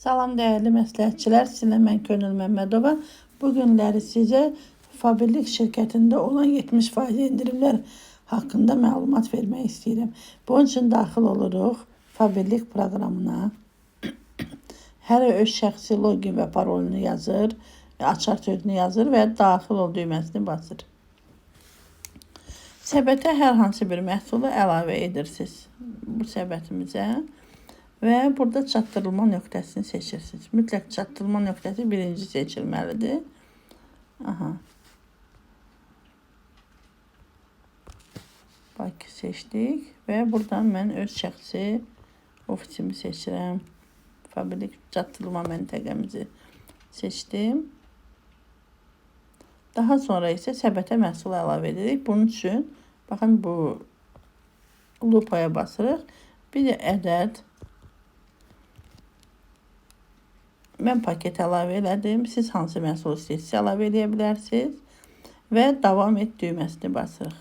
Salam değerli məsləhətçilər, sizinlə mən Könül Məmmədova. Bu günləri sizə şirkətində olan 70% indirimlər haqqında məlumat vermək istəyirəm. Bunun üçün daxil oluruq Fabirlik proqramına. Hər öz şəxsi login və parolunu yazır, açar sözünü yazır və daxil ol düyməsini basır. Səbətə hər hansı bir məhsulu əlavə edirsiniz bu səbətimizə. Və burada çatdırılma nöqtəsini seçirsiniz. Mütləq çatdırılma nöqtəsi birinci seçilməlidir. Aha. Bakı seçdik və buradan mən öz şəxsi ofisimi seçirəm. Fabrik çatdırılma məntəqəmizi seçdim. Daha sonra isə səbətə məhsul əlavə edirik. Bunun üçün baxın bu lupaya basırıq. Bir də ədəd Mən paket əlavə elədim. Siz hansı məhsul istəyirsinizsə əlavə edə bilərsiniz. Və davam et düyməsini basırıq.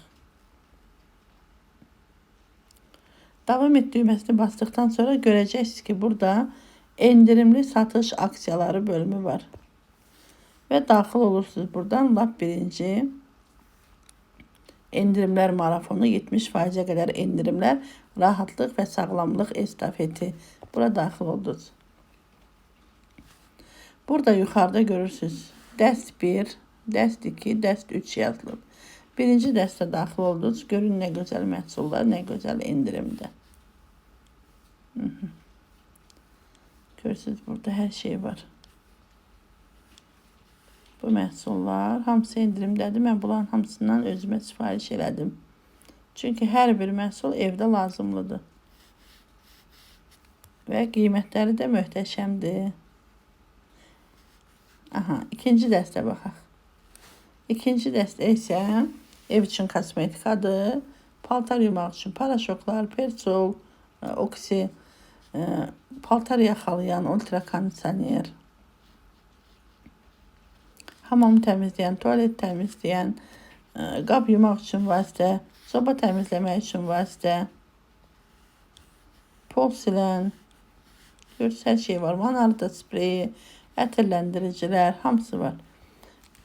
Davam et düyməsini basdıqdan sonra görəcəksiniz ki, burada endirimli satış aksiyaları bölümü var. Və daxil olursunuz buradan lap birinci endirimlər marafonu 70%-ə qədər endirimlər, rahatlıq və sağlamlıq estafeti. Bura daxil oldunuz. Burada yuxarıda görürsünüz. Dəst 1, dəst 2, dəst 3 yazılıb. Birinci dəstə daxil oldunuz. Görün nə gözəl məhsullar, nə gözəl endirimdə. Görürsünüz burada hər şey var. Bu məhsullar hamısı endirimdədir. Mən bunların hamısından özümə sifariş elədim. Çünki hər bir məhsul evdə lazımlıdır. Və qiymətləri də möhtəşəmdir. Aha, ikinci dəstə baxaq. İkinci dəstə isə ev üçün kosmetikadır. Paltar yumaq üçün paraşoklar, persol, e, oksi, e, paltar yaxalayan ultra hamam təmizləyən, tualet təmizləyən, e, qab yumaq üçün vasitə, soba təmizləmək üçün vasitə, pol silən, görürsünüz hər şey var. Manarda spreyi, ətirləndiricilər hamısı var.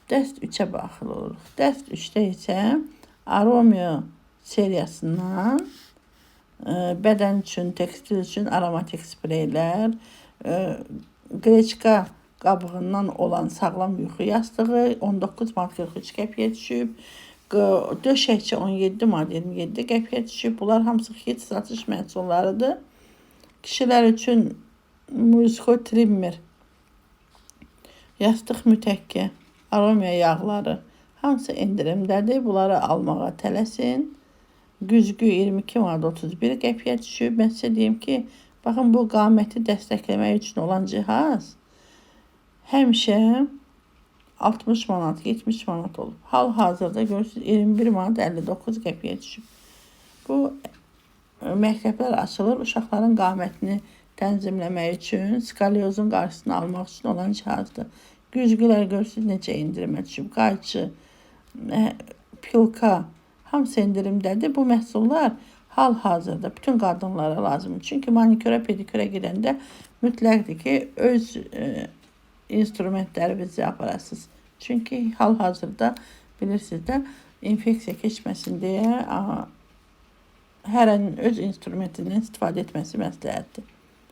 Dəst 3-ə daxil oluruq. Dəst 3-də isə Aromio seriyasından ə, e, bədən üçün, tekstil üçün aromatik spreylər, ə, e, qreçka qabığından olan sağlam yuxu yastığı 19 manat 43 qəpiyə düşüb. Döşəkçi 17 manat 27 qəpiyə düşüb. Bunlar hamısı hit satış məhsullarıdır. Kişilər üçün Muzco Trimmer Yastıq mütəkkə, aromiya yağları hamısı endirimdədir. Bunları almağa tələsin. Güzgü 22 manat 31 qəpiyə düşüb. Mən sizə deyim ki, baxın bu qaməti dəstəkləmək üçün olan cihaz həmişə 60 manat, 70 manat olub. Hal-hazırda görürsünüz 21 manat 59 qəpiyə düşüb. Bu məktəblər açılır, uşaqların qamətini tənzimləmək üçün, skalyozun qarşısını almaq üçün olan cihazdır. Güzgülər görürsünüz necə endirimə düşüb. Qayçı, pilka hamısı endirimdədir. Bu məhsullar hal-hazırda bütün qadınlara lazımdır. Çünki manikürə, pedikürə gedəndə mütləqdir ki, öz e, instrumentlərinizi aparasınız. Çünki hal-hazırda bilirsiniz də infeksiya keçməsin deyə hərənin öz instrumentindən istifadə etməsi məsləhətdir.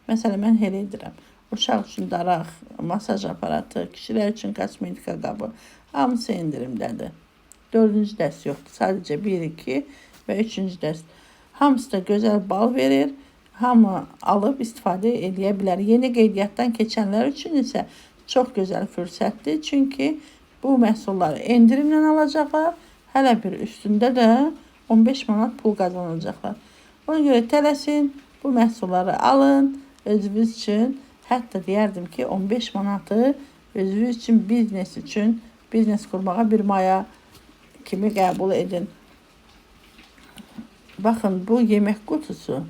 Məsələn, mən elə edirəm. Uşaq üçün daraq, masaj aparatı, kişilər üçün kosmetika qabı hamısı endirimdədir. Dördüncü dəst yoxdur. Sadəcə 1, 2 və üçüncü dəst. Hamısı da gözəl bal verir. Hamı alıb istifadə edə bilər. Yeni qeydiyyatdan keçənlər üçün isə çox gözəl fürsətdir. Çünki bu məhsulları endirimlə alacaqlar. Hələ bir üstündə də 15 manat pul qazanacaqlar. Ona görə tələsin, bu məhsulları alın özünüz üçün hətta deyərdim ki 15 manatı özünüz üçün biznes üçün biznes qurmağa bir maya kimi qəbul edin. Baxın bu yemək qutusu.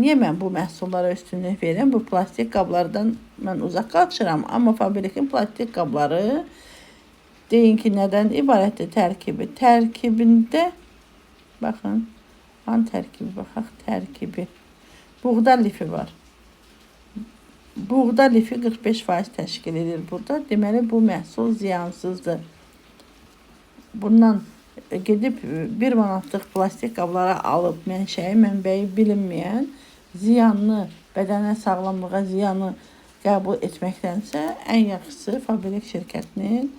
Niyə mən bu məhsullara üstünlük verirəm? Bu plastik qablardan mən uzaq qaçıram, amma fabrikin plastik qabları deyin ki, nədən ibarətdir tərkibi? Tərkibində baxın, an tərkibi baxaq, tərkibi. Buğda lifi var. Buğda lifi 45% təşkil edir burada. Deməli bu məhsul ziyansızdır. Bundan e, gedib 1 manatlıq plastik qablara alıb mənşəyi, mənbəyi bilinməyən ziyanlı, bədənə sağlamlığa ziyanı qəbul etməkdənsə ən yaxşısı fabrik şirkətinin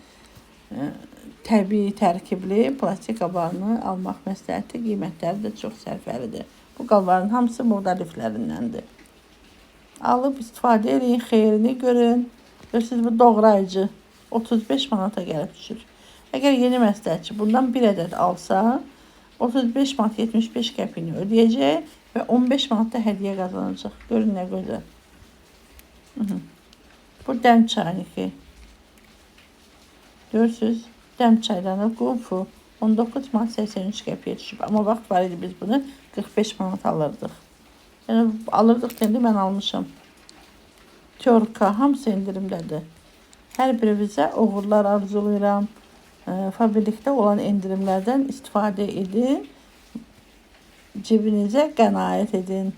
e, təbii tərkibli plastik qablarını almaq məsləhətdir. Qiymətləri də çox sərfəlidir. Bu qabların hamısı buğda liflərindəndir. Alıb istifadə edin, xeyrini görün. Görürsünüz bu doğrayıcı 35 manata gəlib düşür. Əgər yeni məsləhətçi bundan bir ədəd alsa 35 manat 75 qəpiyini ödəyəcək və 15 manat da hədiyyə qazanacaq. Görün nə gözəl. Bu dəm çaynığı. Görürsüz? Dəm çaydanı qunfu 19 manat 83 qəpiyə düşüb. Amma vaxt var idi biz bunu 45 manat alırdıq. Yəni alırdıq dendi mən almışam. Tyorka hamısı endirimdədir. Hər birinizə uğurlar arzulayıram. E, fabrikdə olan endirimlərdən istifadə edin. Cibinizə qənaət edin.